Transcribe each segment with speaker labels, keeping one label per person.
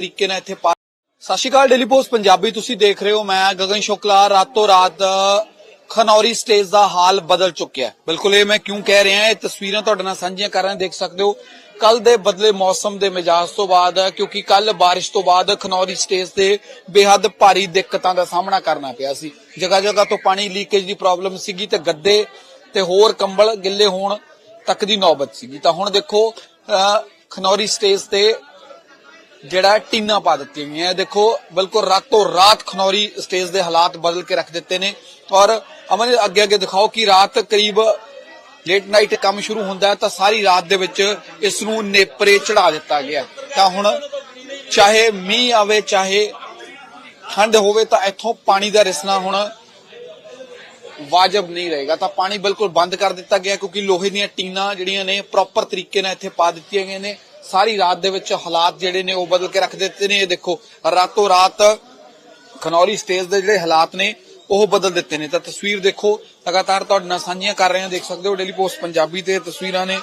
Speaker 1: ਤਰੀਕੇ ਨਾਲ ਇੱਥੇ ਸਤਿ ਸ਼੍ਰੀ ਅਕਾਲ ਡੇਲੀ ਪੋਸਟ ਪੰਜਾਬੀ, ਤੁਸੀਂ ਦੇਖ ਰਹੇ ਹੋ ਮੈਂ ਗਗਨ ਸ਼ੁਕਲਾ। ਰਾਤੋਂ ਰਾਤ, ਖਨੌਰੀ ਸਟੇਜ ਦਾ ਹਾਲ ਬਦਲ ਚੁੱਕਿਆ ਬਿਲਕੁਲ ਇਹ ਮੈਂ ਕਿਉਂ ਕਹਿ ਰਿਹਾ ਇਹ ਤਸਵੀਰਾਂ ਤੁਹਾਡੇ ਨਾਲ ਸਾਂਝੀਆਂ ਕਰ ਰਿਹਾ ਦੇਖ ਸਕਦੇ ਹੋ। ਕੱਲ ਦੇ ਬਦਲੇ ਮੌਸਮ ਦੇ ਮਿਜਾਜ ਤੋਂ ਬਾਅਦ, ਕਿਉਂਕਿ ਕੱਲ ਬਾਰਿਸ਼ ਤੋਂ ਬਾਅਦ ਖਨੌਰੀ ਸਟੇਜ ਤੇ ਬੇਹੱਦ ਭਾਰੀ ਦਿੱਕਤਾਂ ਦਾ ਸਾਹਮਣਾ ਕਰਨਾ ਪਿਆ ਸੀ। ਜਗ੍ਹਾ ਜਗ੍ਹਾ ਤੋਂ ਪਾਣੀ ਲੀਕੇਜ ਦੀ ਪ੍ਰੋਬਲਮ ਸੀਗੀ ਤੇ ਗੱਦੇ ਤੇ ਹੋਰ ਕੰਬਲ ਗਿੱਲੇ ਹੋਣ ਤੱਕ ਦੀ ਨੌਬਤ ਸੀਗੀ। ਤਾਂ ਹੁਣ ਦੇਖੋ ਖਨੌਰੀ ਸਟੇਜ ਤੇ ਜਿਹੜਾ ਟੀਨਾ ਪਾ ਦਿੱਤੀਆਂ ਗਈਆਂ। ਇਹ ਦੇਖੋ, ਬਿਲਕੁਲ ਰਾਤੋਂ ਰਾਤ ਖਨੌਰੀ ਸਟੇਜ ਦੇ ਹਾਲਾਤ ਬਦਲ ਕੇ ਰੱਖ ਦਿੱਤੇ ਨੇ। ਔਰ ਅਮਨ ਅੱਗੇ ਅੱਗੇ ਦਿਖਾਓ ਕਿ ਰਾਤ ਕਰੀਬ ਲੇਟ ਨਾਈਟ ਕੰਮ ਸ਼ੁਰੂ ਹੁੰਦਾ ਤਾਂ ਸਾਰੀ ਰਾਤ ਦੇ ਵਿੱਚ ਇਸ ਨੂੰ ਨੇਪਰੇ ਚੜਾ ਦਿੱਤਾ ਗਿਆ। ਤਾਂ ਹੁਣ ਚਾਹੇ ਮੀਂਹ ਆਵੇ, ਚਾਹੇ ਠੰਡ ਹੋਵੇ, ਤਾਂ ਇੱਥੋਂ ਪਾਣੀ ਦਾ ਰਿਸਣਾ ਹੁਣ ਵਾਜਬ ਨਹੀਂ ਰਹੇਗਾ। ਤਾਂ ਪਾਣੀ ਬਿਲਕੁਲ ਬੰਦ ਕਰ ਦਿੱਤਾ ਗਿਆ, ਕਿਉਂਕਿ ਲੋਹੇ ਦੀਆਂ ਟੀਨਾਂ ਜਿਹੜੀਆਂ ਨੇ ਪ੍ਰੋਪਰ ਤਰੀਕੇ ਨਾਲ ਇੱਥੇ ਪਾ ਦਿੱਤੀਆਂ ਗਈਆਂ ਨੇ। ਸਾਰੀ ਰਾਤ ਦੇ ਵਿੱਚ ਹਾਲਾਤ ਜਿਹੜੇ ਨੇ ਉਹ ਬਦਲ ਕੇ ਰੱਖ ਦਿੱਤੇ ਨੇ। ਇਹ ਦੇਖੋ ਰਾਤੋਂ ਰਾਤ ਖਨੌਰੀ ਸਟੇਜ ਦੇ ਜਿਹੜੇ ਹਾਲਾਤ ਨੇ ਉਹ ਬਦਲ ਦਿੱਤੇ ਨੇ। ਤਾਂ ਤਸਵੀਰ ਦੇਖੋ ਲਗਾਤਾਰ ਤੁਹਾਡੇ ਨਾਲ ਸਾਂਝੀਆਂ ਕਰ ਰਹੇ ਹਾਂ। ਦੇਖ ਸਕਦੇ ਹੋ ਡੇਲੀ ਪੋਸਟ ਪੰਜਾਬੀ ਤੇ ਤਸਵੀਰਾਂ ਨੇ।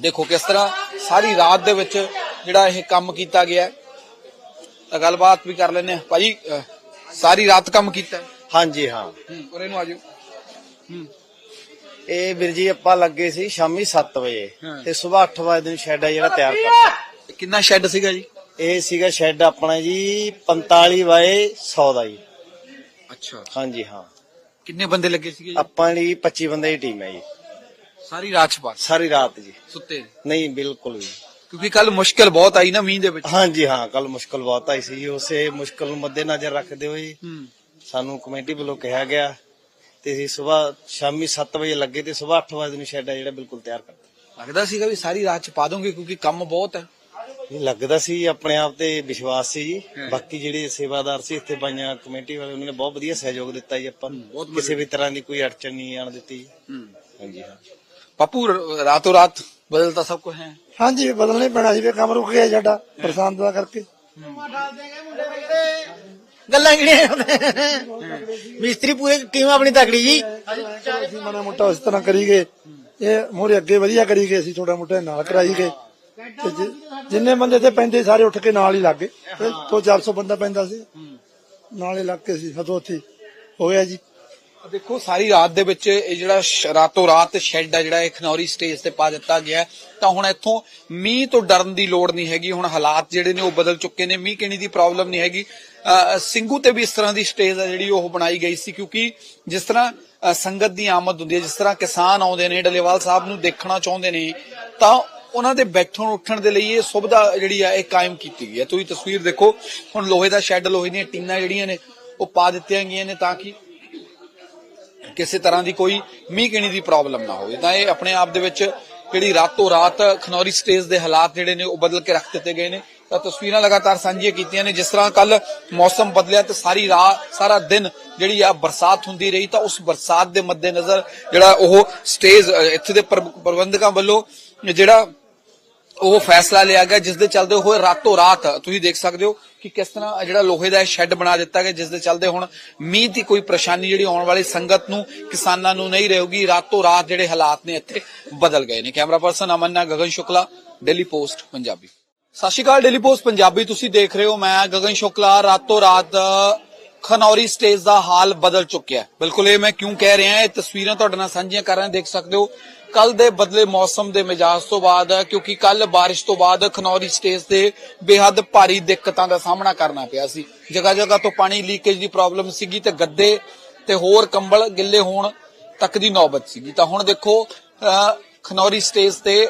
Speaker 1: ਦੇਖੋ ਕਿਸ ਤਰ੍ਹਾਂ ਸਾਰੀ ਰਾਤ ਦੇ ਵਿੱਚ ਜਿਹੜਾ ਇਹ ਕੰਮ ਕੀਤਾ ਗਿਆ। ਤਾਂ ਗੱਲਬਾਤ ਵੀ ਕਰ ਭਾਜੀ ਅਹ, ਸਾਰੀ ਰਾਤ ਕੰਮ ਕੀਤਾ।
Speaker 2: ਹਾਂਜੀ ਹਾਂ।
Speaker 1: ਹੂੰ ਉਰੇ ਨੂੰ ਆਜੋ ਹੂੰ।
Speaker 2: ਇਹ ਵੀਰ ਜੀ ਆਪਾਂ ਲੱਗੇ ਸੀ ਸ਼ਾਮੀ 7 ਵਜੇ। ਤੇ ਸਵੇਰ 8 ਵਜੇ ਦਿਨ ਸ਼ੈੱਡ ਆ ਜਿਹੜਾ ਤਿਆਰ ਕਰਤਾ।
Speaker 1: ਕਿੰਨਾ ਸ਼ੈੱਡ ਸੀਗਾ ਜੀ?
Speaker 2: ਇਹ ਸੀਗਾ ਸ਼ੈੱਡ ਆਪਣਾ ਜੀ 45 ਬਾਏ 100 ਦਾ ਜੀ।
Speaker 1: ਅੱਛਾ।
Speaker 2: ਹਾਂਜੀ ਹਾਂ।
Speaker 1: ਕਿੰਨੇ ਬੰਦੇ ਲੱਗੇ ਸੀਗੇ ਜੀ?
Speaker 2: ਆਪਾਂ ਦੀ 25 ਬੰਦੇ ਦੀ ਟੀਮ ਹੈ ਜੀ।
Speaker 1: ਸਾਰੀ ਰਾਤ ਚ ਬਾਅਦ
Speaker 2: ਸਾਰੀ ਰਾਤ ਜੀ।
Speaker 1: ਸੁੱਤੇ?
Speaker 2: ਨਹੀਂ ਬਿਲਕੁਲ ਵੀ।
Speaker 1: ਕਿਉਂਕਿ ਕੱਲ ਮੁਸ਼ਕਲ ਬਹੁਤ ਆਈ ਨਾ ਮੀਂਹ ਦੇ ਵਿੱਚ।
Speaker 2: ਹਾਂਜੀ ਹਾਂ ਕੱਲ ਮੁਸ਼ਕਲ ਬਹੁਤ ਆਈ ਸੀ। ਉਸੇ ਮੁਸ਼ਕਲ ਨੂੰ ਮੱਦੇ ਨਜ਼ਰ ਰੱਖਦੇ ਹੋਏ
Speaker 1: ਹੂੰ।
Speaker 2: ਸਾਨੂੰ ਕਮੇਟੀ ਵੱਲੋਂ ਕਿਹਾ ਗਿਆ ਤੇ ਅਸੀਂ ਸਵੇਰ ਸ਼ਾਮੀ 7 ਵਜੇ ਲੱਗੇ ਤੇ ਸਵੇਰ 8 ਵਜੇ ਦਿਨ ਸ਼ੈੱਡ ਆ ਜਿਹੜਾ ਬਿਲਕੁਲ ਤਿਆਰ ਕਰਤਾ
Speaker 1: ਲੱਗਦਾ ਸੀਗਾ ਵੀ ਸਾਰੀ ਰਾਤ ਚ ਪਾ ਦੋਗੇ ਕਿਉਂਕਿ ਕੰਮ ਬਹੁਤ ਹੈ।
Speaker 2: ਇਹ ਲੱਗਦਾ ਸੀ ਆਪਣੇ ਆਪ ਤੇ ਵਿਸ਼ਵਾਸ ਸੀ ਜੀ। ਬਾਕੀ ਜਿਹੜੇ ਸੇਵਾਦਾਰ ਸੀ ਇੱਥੇ ਬਾਈਆਂ ਕਮੇਟੀ ਵਾਲੇ ਉਹਨਾਂ ਨੇ ਬਹੁਤ ਵਧੀਆ ਸਹਿਯੋਗ ਦਿੱਤਾ ਜੀ ਆਪਾਂ। ਨੂੰ ਕਿਸੇ ਵੀ ਤਰ੍ਹਾਂ ਦੀ ਕੋਈ ਅੜਚਣ ਨਹੀਂ ਆਣ ਦਿੱਤੀ।
Speaker 1: ਹੂੰ।
Speaker 2: ਹਾਂਜੀ ਹਾਂ।
Speaker 1: ਪੱਪੂ ਰਾਤੋਂ ਰਾਤ ਬਦਲਤਾ ਸਭ ਕੁਝ ਹੈ?
Speaker 3: ਹਾਂਜੀ ਬਦਲਣੇ ਪੈਣਾ ਸੀ ਵੀ ਕੰਮ ਰੁਕ ਗਿਆ ਸਾਡਾ ਬਰਸਾਤ ਦਾ ਕਰਕੇ।
Speaker 4: ਗੱਲਾਂ ਕਿਹੜੀਆਂ ਮਿਸਤਰੀ ਪੂਰੇ ਟੀਮ ਆਪਣੀ ਤਕੜੀ ਜੀ?
Speaker 3: ਅਸੀਂ ਮਾੜਾ ਮੋਟਾ ਉਸ ਤਰ੍ਹਾਂ ਕਰੀ ਗਏ। ਇਹ ਮੋਰੇ ਅੱਗੇ ਵਧੀਆ ਕਰੀ ਗਏ ਅਸੀਂ ਥੋੜਾ ਮੋਟਾ ਨਾਲ ਕਰਾਈ ਗਏ। ਤੇ ਜਿ- ਜਿੰਨੇ ਬੰਦੇ ਤੇ ਪੈਂਦੇ ਸਾਰੇ ਉੱਠ ਕੇ ਨਾਲ ਹੀ ਲੱਗ ਗਏ। ਤੇ ਦੋ 400 ਬੰਦਾ ਪੈਂਦਾ ਸੀ। ਨਾਲ ਹੀ ਲੱਗ ਕੇ ਸੀ ਹਦੋਥੀ ਹੋ ਗਿਆ ਜੀ।
Speaker 1: ਦੇਖੋ, ਸਾਰੀ ਰਾਤ ਦੇ ਵਿੱਚ ਇਹ ਜਿਹੜਾ ਸ਼- ਰਾਤੋਂ ਰਾਤ ਸ਼ੈੱਡ ਆ, ਜਿਹੜਾ ਇਹ ਖਨੌਰੀ ਸਟੇਜ ਤੇ ਪਾ ਦਿੱਤਾ ਗਿਆ ਤਾਂ ਹੁਣ ਇੱਥੋਂ ਮੀਂਹ ਤੋਂ ਡਰਨ ਦੀ ਲੋੜ ਨਹੀਂ ਹੈਗੀ। ਹੁਣ ਹਾਲਾਤ ਜਿਹੜੇ ਨੇ ਉਹ ਬਦਲ ਚੁੱਕੇ ਨੇ, ਮੀਂਹ ਕਿਣੀ ਦੀ ਪ੍ਰੋਬਲਮ ਨਹੀਂ ਹੈਗੀ। ਸਿੰਘੂ ਤੇ ਵੀ ਇਸ ਤਰ੍ਹਾਂ ਦੀ ਸਟੇਜ ਆ ਜਿਹੜੀ ਉਹ ਬਣਾਈ ਗਈ ਸੀ, ਕਿਉਂਕਿ ਜਿਸ ਤਰ੍ਹਾਂ ਸੰਗਤ ਦੀ ਆਮਦ ਹੁੰਦੀ ਹੈ, ਜਿਸ ਤਰ੍ਹਾਂ ਕਿਸਾਨ ਆਉਂਦੇ ਨੇ, ਡਲੇਵਾਲ ਸਾਹਿਬ ਨੂੰ ਦੇਖਣਾ ਚਾਹੁੰਦੇ ਨੇ, ਤਾਂ ਉਹਨਾਂ ਦੇ ਬੈਠਣ ਉੱਠਣ ਦੇ ਲਈ ਇਹ ਸੁਵਿਧਾ ਜਿਹੜੀ ਆ, ਇਹ ਕਾਇਮ ਕੀਤੀ ਗਈ ਹੈ। ਤੁਸੀਂ ਤਸਵੀਰ ਦੇਖੋ, ਹੁਣ ਲੋਹੇ ਦਾ ਸ਼ੈੱਡ, ਲੋਹੇ ਦੀਆਂ ਟੀਨਾਂ ਜਿਹੜੀਆਂ ਨੇ, ਉਹ ਪਾ ਦਿੱਤੀਆਂ ਗਈਆਂ ਨੇ ਤਾਂ ਕਿ ਕਿਸੇ ਤਰ੍ਹਾਂ ਦੀ ਕੋਈ ਮੀਂਹ ਕਿਣੀ ਦੀ ਪ੍ਰੋਬਲਮ ਨਾ ਹੋਵੇ। ਤਾਂ ਇਹ ਆਪਣੇ ਆਪ ਦੇ ਵਿੱਚ ਜਿਹੜੀ ਰਾਤੋਂ ਰਾਤ ਖਨੌਰੀ ਸਟੇਜ ਦੇ ਹਾਲਾਤ ਜਿਹੜੇ ਨੇ, ਉਹ ਬਦਲ ਕੇ ਰੱਖ ਦਿੱਤੇ ਗਏ ਨੇ। ਤਾਂ ਤਸਵੀਰਾਂ ਲਗਾਤਾਰ ਸਾਂਝੀਆਂ ਕੀਤੀਆਂ ਨੇ। ਜਿਸ ਤਰ੍ਹਾਂ ਕੱਲ ਮੌਸਮ ਬਦਲਿਆ ਤੇ ਸਾਰੀ ਰਾਤ, ਸਾਰਾ ਦਿਨ ਜਿਹੜੀ ਆ ਬਰਸਾਤ ਹੁੰਦੀ ਰਹੀ, ਤਾਂ ਉਸ ਬਰਸਾਤ ਦੇ ਮੱਦੇਨਜ਼ਰ ਜਿਹੜਾ ਉਹ ਸਟੇਜ ਇੱਥੇ ਦੇ ਪ੍ਰਬੰਧਕਾਂ ਵੱਲੋਂ ਜਿਹੜਾ ਉਹ ਫੈਸਲਾ ਲਿਆ ਗਿਆ, ਜਿਸ ਦੇ ਚੱਲਦੇ ਹੋਏ ਰਾਤੋਂ ਰਾਤ ਤੁਸੀਂ ਦੇਖ ਸਕਦੇ ਹੋ ਕਿ ਕਿਸ ਤਰ੍ਹਾਂ ਜਿਹੜਾ ਲੋਹੇ ਦਾ ਸ਼ੈੱਡ ਬਣਾ ਦਿੱਤਾ ਗਿਆ ਜਿਸ ਦੇ ਚੱਲਦੇ ਹੁਣ ਮੀਂਹ ਦੀ ਕੋਈ ਪਰੇਸ਼ਾਨੀ ਜਿਹੜੀ ਆਉਣ ਵਾਲੀ ਸੰਗਤ ਨੂੰ, ਕਿਸਾਨਾਂ ਨੂੰ ਨਹੀਂ ਰਹੇਗੀ, ਰਾਤੋਂ ਰਾਤ ਜਿਹੜੇ ਹਾਲਾਤ ਨੇ ਇੱਥੇ ਬਦਲ ਗਏ ਨੇ। Camera person ਅਮਨਨਾ Gagan Shukla daily post Punjabi. Sat Shri Akal daily post Punjabi. ਤੁਸੀਂ ਦੇਖ ਰਹੇ ਹੋ, ਮੈਂ ਗਗਨ ਸ਼ੁਕਲਾ, ਰਾਤੋਂ ਰਾਤ, ਖਨੌਰੀ ਸਟੇਜ ਦਾ ਹਾਲ ਬਦਲ ਚੁੱਕਿਆ ਬਿਲਕੁਲ ਇਹ ਮੈਂ ਕਿਉਂ ਕਹਿ ਰਿਹਾ, ਇਹ ਤਸਵੀਰਾਂ ਤੁਹਾਡੇ ਨਾਲ ਸਾਂਝੀਆਂ ਕਰ ਰਿਹਾ ਦੇਖ ਸਕਦੇ ਹੋ। ਕੱਲ ਦੇ ਬਦਲੇ ਮੌਸਮ ਦੇ ਮਿਜਾਜ ਤੋਂ ਬਾਅਦ, ਕਿਉਂਕਿ ਕੱਲ ਬਾਰਿਸ਼ ਤੋਂ ਬਾਅਦ ਖਨੌਰੀ ਸਟੇਜ ਤੇ ਬੇਹੱਦ ਭਾਰੀ ਦਿੱਕਤਾਂ ਦਾ ਸਾਹਮਣਾ ਕਰਨਾ ਪਿਆ ਸੀ। ਜਗ੍ਹਾ ਜਗ੍ਹਾ ਤੋਂ ਪਾਣੀ ਲੀਕੇਜ ਦੀ ਪ੍ਰੋਬਲਮ ਸੀਗੀ ਤੇ ਗੱਦੇ ਤੇ ਹੋਰ ਕੰਬਲ ਗਿੱਲੇ ਹੋਣ ਤੱਕ ਦੀ ਨੌਬਤ ਸੀਗੀ। ਤਾਂ ਹੁਣ ਦੇਖੋ ਖਨੌਰੀ ਸਟੇਜ ਤੇ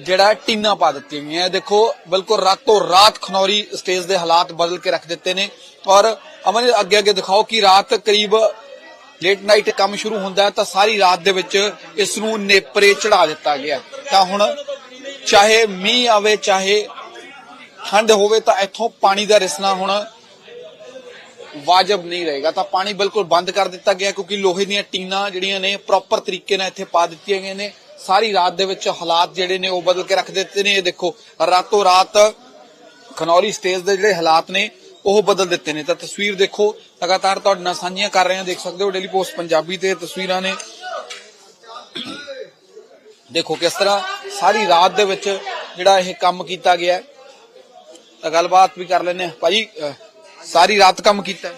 Speaker 1: ਜਿਹੜਾ ਟੀਨਾ ਪਾ ਦਿੱਤੀਆਂ ਗਈਆਂ। ਇਹ ਦੇਖੋ, ਬਿਲਕੁਲ ਰਾਤੋਂ ਰਾਤ ਖਨੌਰੀ ਸਟੇਜ ਦੇ ਹਾਲਾਤ ਬਦਲ ਕੇ ਰੱਖ ਦਿੱਤੇ ਨੇ। ਔਰ ਅਮਨ ਅੱਗੇ ਅੱਗੇ ਦਿਖਾਓ ਕਿ ਰਾਤ ਕਰੀਬ ਲੇਟ ਨਾਈਟ ਕੰਮ ਸ਼ੁਰੂ ਹੁੰਦਾ ਤਾਂ ਸਾਰੀ ਰਾਤ ਦੇ ਵਿੱਚ ਇਸ ਨੂੰ ਨੇਪਰੇ ਚੜਾ ਦਿੱਤਾ ਗਿਆ ਤਾਂ ਹੁਣ ਚਾਹੇ ਮੀਂਹ ਆਵੇ, ਚਾਹੇ ਠੰਡ ਹੋਵੇ ਤਾਂ ਇੱਥੋਂ ਪਾਣੀ ਦਾ ਰਿਸਣਾ ਹੁਣ ਵਾਜਬ ਨਹੀਂ ਰਹੇਗਾ। ਤਾਂ ਪਾਣੀ ਬਿਲਕੁਲ ਬੰਦ ਕਰ ਦਿੱਤਾ ਗਿਆ ਕਿਉਂਕਿ ਲੋਹੇ ਦੀਆਂ ਟੀਨਾਂ ਜਿਹੜੀਆਂ ਨੇ ਪ੍ਰੋਪਰ ਤਰੀਕੇ ਨਾਲ ਇੱਥੇ ਪਾ ਦਿੱਤੀਆਂ ਗਈਆਂ ਨੇ। ਸਾਰੀ ਰਾਤ ਦੇ ਵਿੱਚ ਹਾਲਾਤ ਜਿਹੜੇ ਨੇ ਉਹ ਬਦਲ ਕੇ ਰੱਖ ਦਿੱਤੇ ਨੇ। ਇਹ ਦੇਖੋ, ਰਾਤੋਂ ਰਾਤ ਖਨੌਰੀ ਸਟੇਜ ਦੇ ਜਿਹੜੇ ਹਾਲਾਤ ਨੇ ਉਹ ਬਦਲ ਦਿੱਤੇ ਨੇ। ਤਾਂ ਤਸਵੀਰ ਦੇਖੋ, ਲਗਾਤਾਰ ਤੁਹਾਡੇ ਨਾਲ ਸਾਂਝੀਆਂ ਕਰ ਰਹੇ ਹਾਂ। ਦੇਖ ਸਕਦੇ ਹੋ ਡੇਲੀ ਪੋਸਟ ਪੰਜਾਬੀ ਤੇ ਤਸਵੀਰਾਂ ਨੇ। ਦੇਖੋ ਕਿਸ ਤਰ੍ਹਾਂ ਸਾਰੀ ਰਾਤ ਦੇ ਵਿੱਚ ਜਿਹੜਾ ਇਹ ਕੰਮ ਕੀਤਾ ਗਿਆ ਹੈ। ਤਾਂ ਗੱਲਬਾਤ ਵੀ ਕਰ ਲੈਨੇ ਭਾਜੀ ਸਾਰੀ ਰਾਤ ਕੰਮ ਕੀਤਾ